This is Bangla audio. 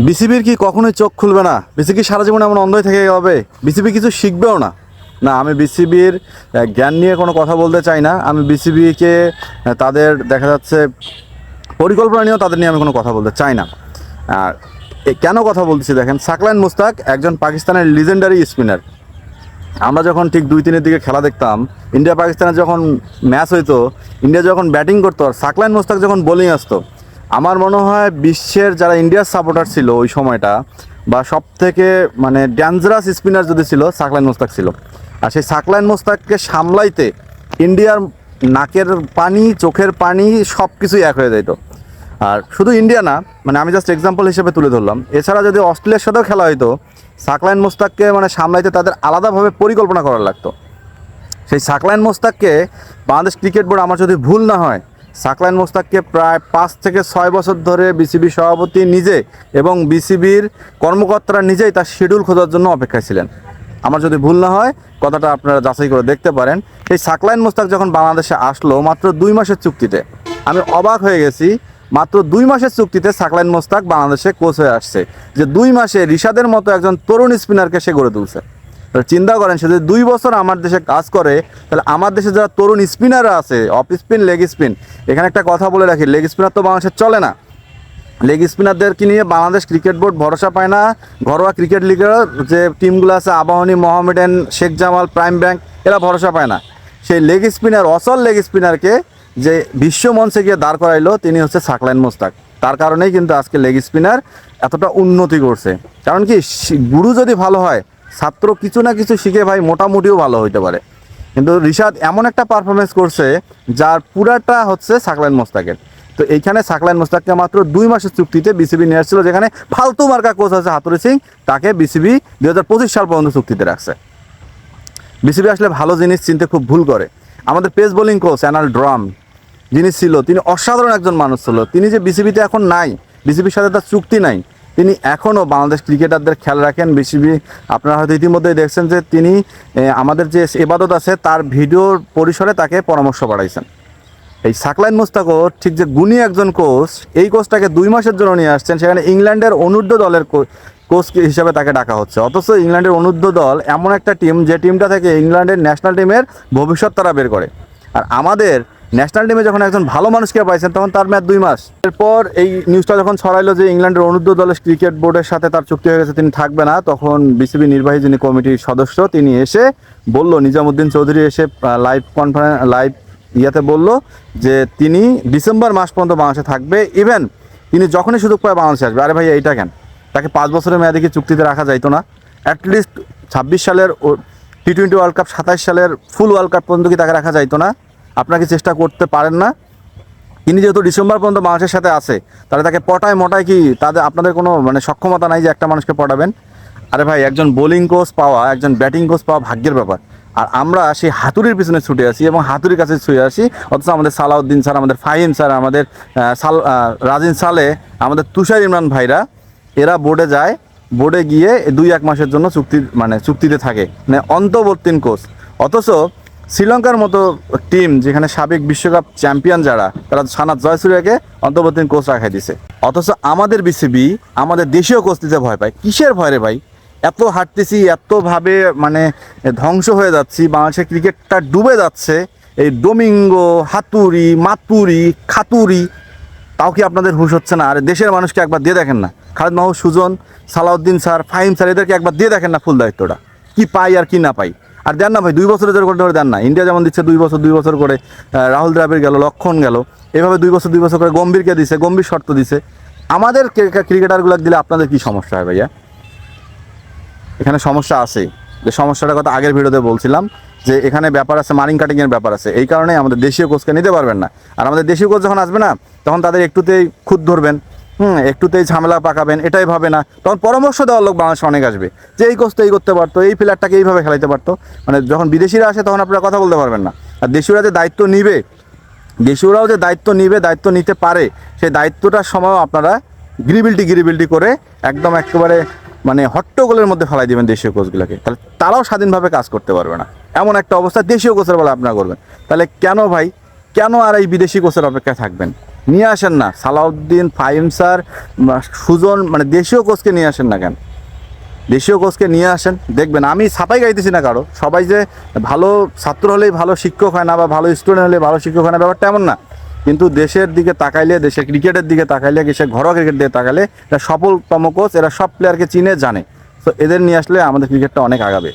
বিসিবির কি কখনোই চোখ খুলবে না? বিসিবি কি সারা জীবন এমন অন্ধই থেকে যাবে? বিসিবি কিছু শিখবেও না। না, আমি বিসিবির জ্ঞান নিয়ে কোনো কথা বলতে চাই না। আমি বিসিবিকে তাদের দেখা যাচ্ছে পরিকল্পনা নিয়েও তাদের নিয়ে আমি কোনো কথা বলতে চাই না। আর কেন কথা বলতেছি দেখেন, সাকলাইন মুস্তাক একজন পাকিস্তানের লিজেন্ডারি স্পিনার আমরা যখন ঠিক দুই তিনের দিকে খেলা দেখতাম ইন্ডিয়া পাকিস্তানের যখন ম্যাচ হইতো, ইন্ডিয়া যখন ব্যাটিং করতো, আর সাকলাইন মোস্তাক যখন বোলিং আসতো আমার মনে হয় বিশ্বের যারা ইন্ডিয়ার সাপোর্টার ছিল ওই সময়টা, বা সব থেকে মানে ডেঞ্জারাস স্পিনার যদি ছিল সাকলাইন মোস্তাক ছিল। আর সেই সাকলাইন মোস্তাককে সামলাইতে ইন্ডিয়ার নাকের পানি, চোখের পানি সব কিছুই এক হয়ে যেত আর শুধু ইন্ডিয়া না মানে আমি জাস্ট এক্সাম্পল হিসেবে তুলে ধরলাম। এছাড়া যদি অস্ট্রেলিয়ার সাথেও খেলা হইতো সাকলাইন মোস্তাককে মানে সামলাইতে তাদের আলাদাভাবে পরিকল্পনা করার লাগতো। সেই সাকলাইন মোস্তাককে বাংলাদেশ ক্রিকেট বোর্ড, আমার যদি ভুল না হয় সাকলাইন মোস্তাককে প্রায় পাঁচ থেকে ছয় বছর ধরে বিসিবি সভাপতি নিজে এবং বিসিবির কর্মকর্তারা নিজেই তার শিডিউল খোঁজার জন্য অপেক্ষায় ছিলেন। আমার যদি ভুল না হয়, কথাটা আপনারা যাচাই করে দেখতে পারেন। সেই সাকলাইন মোস্তাক যখন বাংলাদেশে আসলো, মাত্র দুই মাসের চুক্তিতে। আমি অবাক হয়ে গেছি, মাত্র দুই মাসের চুক্তিতে সাকলাইন মোস্তাক বাংলাদেশে কোচ হয়ে আসছে। যে দুই মাসে রিশাদের মতো একজন তরুণ স্পিনারকে সে গড়ে তুলছে। চিন্তা করেন, সে যদি দুই বছর আমার দেশে কাজ করে, তাহলে আমার দেশে যারা তরুণ স্পিনাররা আছে, অফ স্পিন, লেগ স্পিন, এখানে একটা কথা বলে রাখি, লেগ স্পিনার তো বাংলাদেশে চলে না। লেগ স্পিনারদেরকে নিয়ে বাংলাদেশ ক্রিকেট বোর্ড ভরসা পায় না। ঘরোয়া ক্রিকেট লিগের যে টিমগুলো আছে, আবাহনী মোহামেডান, শেখ জামাল, প্রাইম ব্যাংক, এরা ভরসা পায় না। সেই লেগ স্পিনার অসল লেগ স্পিনারকে যে বিশ্ব মঞ্চে গিয়ে দাঁড় করাইলো, তিনি হচ্ছে সাকলাইন মোস্তাক। তার কারণেই কিন্তু আজকে লেগ স্পিনার এতটা উন্নতি করছে। কারণ কি গুরু যদি ভালো হয় ছাত্র কিছু না কিছু শিখে ভাই মোটামুটিও ভালো হইতে পারে। কিন্তু রিশাদ এমন একটা পারফরমেন্স করছে, যার পুরাটা হচ্ছে সাকলাইন মোস্তাকের। তো এইখানে সাকলাইন মোস্তাককে মাত্র দুই মাসের চুক্তিতে বিসিবি নিয়ে আসছিল, যেখানে ফালতু মার্কা কোচ আছে হাতুরি সিং, তাকে বিসিবি দুই হাজার পঁচিশ সাল পর্যন্ত চুক্তিতে রাখছে। বিসিবি আসলে ভালো জিনিস, চিনতে খুব ভুল করে। আমাদের পেস বোলিং কোচ অ্যানাল ড্রাম যিনি ছিল, তিনি অসাধারণ একজন মানুষ ছিল। তিনি যে বিসিবিতে এখন নাই বিসিবির সাথে তার চুক্তি নাই তিনি এখনও বাংলাদেশ ক্রিকেটারদের খেয়াল রাখেন। বিসিবি, আপনারা হয়তো ইতিমধ্যেই দেখছেন যে তিনি আমাদের যে এবাদত আছে, তার ভিডিওর পরিসরে তাকে পরামর্শ বাড়াইছেন এই সাকলাইন মুস্তাকও ঠিক যে গুণী একজন কোচ, এই কোচটাকে দুই মাসের জন্য নিয়ে আসছেন। সেখানে ইংল্যান্ডের অনূর্ধ্ব দলের কোচ হিসেবে তাকে ডাকা হচ্ছে। অথচ ইংল্যান্ডের অনূর্ধ্ব দল এমন একটা টিম, যে টিমটা থেকে ইংল্যান্ডের ন্যাশনাল টিমের ভবিষ্যৎ তারা বের করে। আর আমাদের ন্যাশনাল টিমে যখন একজন ভালো মানুষকে পাইছেন, তখন তার ম্যাচ দুই মাস। এরপর এই নিউজটা যখন ছড়াইলো যে ইংল্যান্ডের অনূর্ধ্ব দলের ক্রিকেট বোর্ডের সাথে তার চুক্তি হয়ে গেছে, তিনি থাকবে না, তখন বিসিবি নির্বাহী যিনি কমিটির সদস্য, তিনি এসে বলল, নিজামুদ্দিন চৌধুরী এসে লাইভ কনফারেন্স লাইভ ইয়াতে বলল যে তিনি ডিসেম্বর মাস পর্যন্ত বাংলাদেশে থাকবে। ইভেন তিনি যখনই সুযোগ পায় বাংলাদেশে আসবে। আরে ভাই, এইটা কেন? তাকে পাঁচ বছরের মেয়াদে কি চুক্তিতে রাখা যাইতো না? অ্যাটলিস্ট ছাব্বিশ সালের টি টোয়েন্টি ওয়ার্ল্ড কাপ সাতাশ সালের ফুল ওয়ার্ল্ড কাপ পর্যন্ত কি তাকে রাখা যাইতো না? আপনাকে চেষ্টা করতে পারেন না। তিনি যেহেতু ডিসেম্বর পর্যন্ত মানুষের সাথে আছে, তাহলে তাকে পটায় মটায় কি তাদের, আপনাদের কোনো মানে সক্ষমতা নাই যে একটা মানুষকে পটাবেন? আরে ভাই, একজন বোলিং কোচ পাওয়া, একজন ব্যাটিং কোচ পাওয়া ভাগ্যের ব্যাপার। আর আমরা সেই হাতুড়ির পিছনে ছুটে আসি এবং হাতুড়ির কাছে ছুটে আসি, অথচ আমাদের সালাউদ্দিন স্যার, আমাদের ফাহিম স্যার, আমাদের সাল রাজিন সালে, আমাদের তুষার ইমরান ভাইরা, এরা বোর্ডে যায়, বোর্ডে গিয়ে দুই এক মাসের জন্য চুক্তি মানে চুক্তিতে থাকে। মানে অন্তর্বর্তীন কোচ। অথচ শ্রীলঙ্কার মতো টিম যেখানে সাবেক বিশ্বকাপ চ্যাম্পিয়ন যারা, তারা সানাত জয়সুরিয়াকে অন্তর্বর্তীন কোচ রাখাই দিছে। অথচ আমাদের বিসিবি আমাদের দেশীয় কোচ দিতে ভয় পায়। কিসের ভয় রে ভাই? এত হাঁটতেছি, এতভাবে মানে ধ্বংস হয়ে যাচ্ছি, বাংলাদেশের ক্রিকেটটা ডুবে যাচ্ছে। এই ডোমিঙ্গো হাতুড়ি মাতুরি খাতুরি তাও কি আপনাদের হুশ হচ্ছে না? আর দেশের মানুষকে একবার দিয়ে দেখেন না। খালেদ মাহমুদ, সুজন, সালাউদ্দিন স্যার, ফাহিম স্যার, এদেরকে একবার দিয়ে দেখেন না ফুল দায়িত্বটা। কি পাই আর কি না পাই। আর দেন না ভাই, দুই বছরের ধরে করে দেন না। ইন্ডিয়া যেমন দিচ্ছে দুই বছর দুই বছর করে রাহুল দ্রাবিড় গেল, লক্ষণ গেল। এভাবে দুই বছর দুই বছর করে গম্ভীরকে দিছে, গম্ভীর শর্ত দিছে। আমাদের ক্রিকেটারগুলো দিলে আপনাদের কি সমস্যা হয় ভাইয়া? এখানে সমস্যা আছে যে সমস্যাটার কথা আগের ভিডিওতে বলছিলাম, যে এখানে ব্যাপার আছে, মারিং কাটিংয়ের ব্যাপার আছে। এই কারণে আমাদের দেশীয় কোচকে নিতে পারবেন না। আর আমাদের দেশীয় কোচ যখন আসবে না, তখন তাদের একটুতেই খুদ ধরবেন। হুম, একটুতেই ঝামেলা পাকাবেন, এটাই ভাবে না। তখন পরামর্শ দেওয়ার লোক বাংলাদেশে অনেক আসবে, যে এই কোচ তো এই করতে পারতো, এই প্লেয়ারটাকে এইভাবে খেলাইতে পারতো। মানে যখন বিদেশিরা আসে, তখন আপনারা কথা বলতে পারবেন না। আর দেশীয়রা যে দায়িত্ব নিবে, দেশীয়রাও যে দায়িত্ব নিবে, দায়িত্ব নিতে পারে, সেই দায়িত্বটার সময়ও আপনারা গিরিবিলটি গিরিবিলটি করে একদম একেবারে মানে হট্টগোলের মধ্যে ফেলাই দিবেন দেশীয় কোচগুলোকে তাহলে তারাও স্বাধীনভাবে কাজ করতে পারবে না। এমন একটা অবস্থা দেশীয় কোচের বলে আপনারা করবেন। তাহলে কেন ভাই, কেন আর এই বিদেশি কোচের অপেক্ষায় থাকবেন? নিয়ে আসেন না। সালাউদ্দিন, ফাহিম স্যার সুজন মানে দেশীয় কোচকে নিয়ে আসেন না কেন? দেশীয় কোচকে নিয়ে আসেন। দেখবেন, আমি ছাপাই গাইতেছি না কারও। সবাই যে ভালো ছাত্র হলেই ভালো শিক্ষক হয় না বা ভালো স্টুডেন্ট হলে ভালো শিক্ষক হয় না, ব্যাপারটা এমন না। কিন্তু দেশের দিকে তাকাইলে, দেশের ক্রিকেটের দিকে তাকাইলে, দেশের ঘরোয়া ক্রিকেট দিকে তাকাইলে, এরা সফলতম কোচ, এরা সব প্লেয়ারকে চিনে, জানে। তো এদের নিয়ে আসলে আমাদের ক্রিকেটটা অনেক আগাবে।